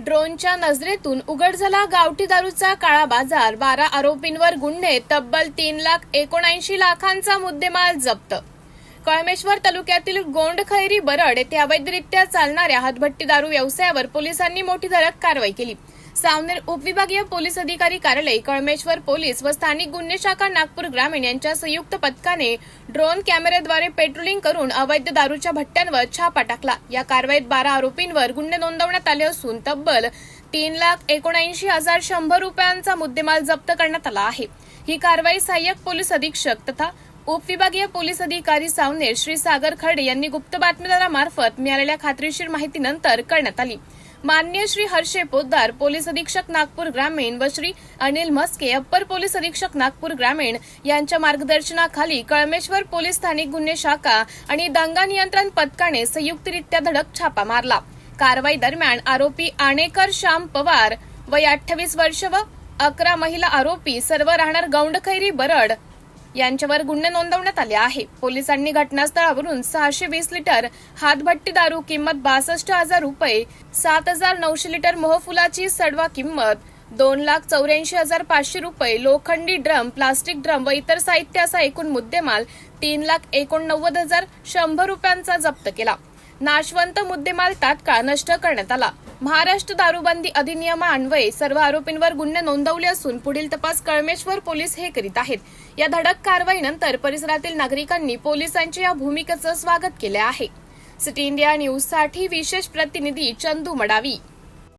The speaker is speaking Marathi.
ड्रोनच्या नजरेतून उघड झाला गावठी दारूचा काळा बाजार बारा आरोपींवर गुन्हे तब्बल तीन लाख एकोणऐंशी लाखांचा मुद्देमाल जप्त. कळमेश्वर तालुक्यातील गोंडखैरी बरड येथे अवैधरित्या चालणाऱ्या हातभट्टी दारू व्यवसायावर पोलिसांनी मोठी धडक कारवाई केली. सावनेर उपविभागीय पोलीस अधिकारी कार्यालय कळमेश्वर पोलीस व स्थानिक गुन्हे शाखा नागपूर ग्रामीण यांच्या संयुक्त पथकाने ड्रोन कॅमेऱ्याद्वारे पेट्रोलिंग करून अवैध दारूच्या भट्ट्यांवर छापा टाकला. या कारवाईत बारा आरोपींवर गुन्हे नोंदवण्यात आले असून तब्बल तीन लाख एकोणऐंशी हजार शंभर रुपयांचा मुद्देमाल जप्त करण्यात आला आहे. ही कारवाई सहाय्यक पोलीस अधीक्षक तथा उपविभागीय पोलीस अधिकारी सावनेर श्री सागर खर्डे यांनी गुप्त बातमीदारामार्फत मिळालेल्या खात्रीशीर माहितीनंतर करण्यात आली. मान्य श्री हर्षे पोद्दार पोलीस अधीक्षक नागपूर ग्रामीण व श्री अनिल म्हस्के अप्पर पोलीस अधीक्षक नागपूर ग्रामीण यांच्या मार्गदर्शनाखाली कळमेश्वर पोलीस स्थानिक गुन्हे शाखा आणि दंगा नियंत्रण पथकाने संयुक्तरित्या धडक छापा मारला. कारवाई दरम्यान आरोपी आणेकर श्याम पवार वय अठ्ठावीस वर्ष व अकरा महिला आरोपी सर्व राहणार गौंडखैरी बरड यांच्यावर गुन्हे नोंदवण्यात आले आहे पोलिसांनी घटनास्थळावरून सहाशे वीस लिटर हातभट्टी दारू किंमत बासष्ट हजार रुपये सात हजार नऊशे लिटर मोहफुलाची सडवा किंमत दोन लाख चौऱ्याऐंशी हजार पाचशे रुपये लोखंडी ड्रम प्लास्टिक ड्रम व इतर साहित्य असा एकूण मुद्देमाल तीन लाख एकोणनव्वद हजार शंभर रुपयांचा जप्त केला. नाशवंत मुद्देमाल तात्काळ नष्ट करण्यात आला. महाराष्ट्र दारूबंदी अधिनियमान्वये सर्व आरोपींवर गुन्हे नोंदवले असून पुढील तपास कळमेश्वर पोलीस हे करीत आहेत. या धडक कारवाईनंतर परिसरातील नागरिकांनी पोलिसांच्या या भूमिकेचं स्वागत केलं आहे. सिटी इंडिया न्यूजसाठी विशेष प्रतिनिधी चंदू मडावी.